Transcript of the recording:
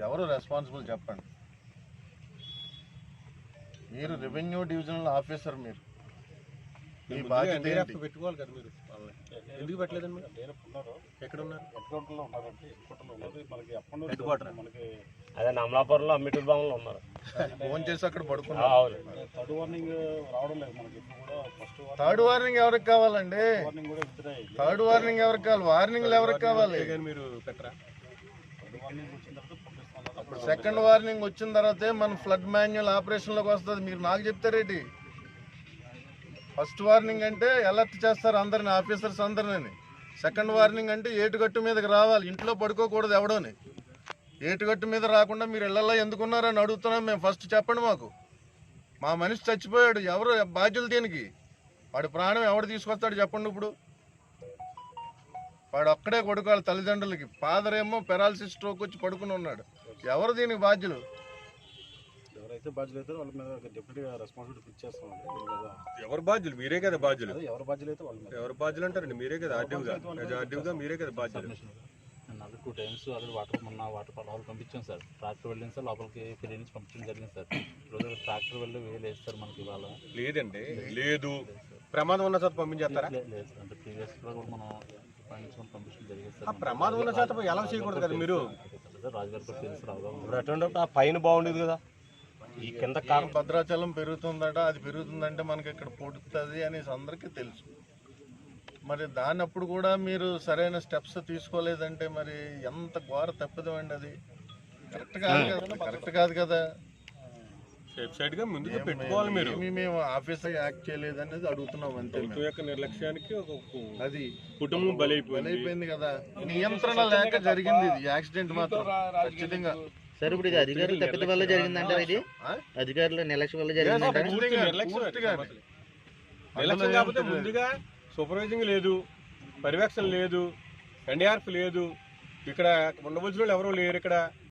ఎవరు రెస్పాన్సిబుల్ చెప్పండి? మీరు రెవెన్యూ డివిజనల్ ఆఫీసర్ మీరు. మీ బాధ్యత ఏంటి? పెట్టుకోవాలి కదా మీరు. వాళ్ళని. ఎందుకు పెట్టలేదండి మీరు? ఎక్కడ ఉన్నారు. హెడ్ క్వార్టర్ అదే నమలాపురంలో అమ్మిటూరు భవన్లో ఉన్నారు. ఫోన్ చేసి అక్కడ ఆ, పడుకున్నారు అవును థర్డ్ వార్నింగ్ రావడం లేదు. మనకి ఇప్పుడు కూడా ఫస్ట్ థర్డ్ వార్నింగ్ ఎవరికి కావాలండి? వార్నింగ్ కూడా విత్డ్రా అయ్యింది థర్డ్ వార్నింగ్ ఎవరికి కావాలి? వార్నింగ్లు ఎవరికి కావాలి? కానీ మీరు పెట్టరా? సెకండ్ వార్నింగ్ వచ్చిన తర్వాతే మన ఫ్లడ్ మాన్యువల్ ఆపరేషన్లోకి వస్తుంది. మీరు నాకు చెప్తారేటి ఫస్ట్ వార్నింగ్ అంటే అలర్ట్ చేస్తారు అందరిని ఆఫీసర్స్ అందరిని సెకండ్ వార్నింగ్ అంటే ఏటుగట్టు మీదకి రావాలి. ఇంట్లో పడుకోకూడదు ఎవడోని. ఏటుగట్టు మీద రాకుండా మీరు ఇళ్ళలో ఎందుకున్నారని అడుగుతున్నాం మేము. ఫస్ట్ చెప్పండి మాకు. మా మనిషి చచ్చిపోయాడు. ఎవరు బాధ్యులు దీనికి? వాడి ప్రాణం ఎవడు తీసుకొస్తాడు చెప్పండి ఇప్పుడు. వాడు ఒక్కడే కొడుకు వాళ్ళ తల్లిదండ్రులకి. ఫాదర్ ఏమో పెరాలసిస్ స్ట్రోక్ వచ్చి పడుకుని ఉన్నాడు. ఎవరు దీనికి బాధ్యులు? ఎవరైతే బాధ్యులు అయితే వాళ్ళ మీద డిప్యూటీ రెస్పాన్సిబిలిటీ ఫిక్స్ చేస్తాం దీని మీద ఎవరు బాధ్యులు? మీరే కదా బాధ్యులు. అదే ఎవరు బాధ్యులు అయితే వాళ్ళ ఎవరు బాధ్యులు అంటారండి? మీరే కదా ఆర్డీవ్గా ఆర్డీవ్గా మీరే కదా బాధ్యులు. Already two times already water మొన్న వాటర్ లోపలికి పంపించాం సార్. ట్రాక్టర్ వెళ్ళింది సార్ లోపలికి ఫిల్ నుంచి పంపించడం జరిగింది సార్. ఈరోజు ట్రాక్టర్ వెళ్ళి వేలేదు సార్ మనకి ఇవాళ. లేదండి. లేదు. ప్రమాదం ఉన్న చోట పంపించేస్తారా? లేదు సార్. అంటే ప్రీవియస్ కూడా మనం ప్రమాదం ఉన్న చోట ఎలా చేయకూడదు కదా మీరు? రాజుగారి పైన బాగుండేది కదా. ఈ కింద కాక భద్రాచలం పెరుగుతుందట అది పెరుగుతుందంటే మనకి ఇక్కడ పుడుతుంది అనేసి అందరికీ తెలుసు. మరి దానప్పుడు కూడా మీరు సరైన స్టెప్స్ తీసుకోలేదంటే మరి ఎంత ఘోర తప్పిదమండి అది? కరెక్ట్ కాదు కదా కరెక్ట్ కాదు కదా. సేఫ్ సైడ్గా ముందుకు పెట్టుకోవాలి మీరు. మేము ఆఫీసర్ యాక్ట్ చేయలేదనేది అడుగుతున్నాం అంతే. ప్రభుత్వం యొక్క నిర్లక్ష్యానికి ఒక అది కుటుంబం బలైపోయింది. అయిపోయింది కదా. నియంత్రణ లేక జరిగింది ఇది యాక్సిడెంట్ మాత్రం ఖచ్చితంగా. సార్ ఇప్పుడు ఇది అధికారులు తప్పిద వల్ల జరిగిందంటారా ఇది? అధికారుల నిర్లక్ష్యం వల్ల జరిగిందంటారా? నిర్లక్ష్యం కాకపోతే ముందుగా సూపర్వైజింగ్ లేదు పర్యవేక్షణ లేదు ఎన్డీఆర్ఎఫ్ లేదు ఇక్కడ ఉండవలసిన వాళ్ళు ఎవరూ లేరు ఇక్కడ.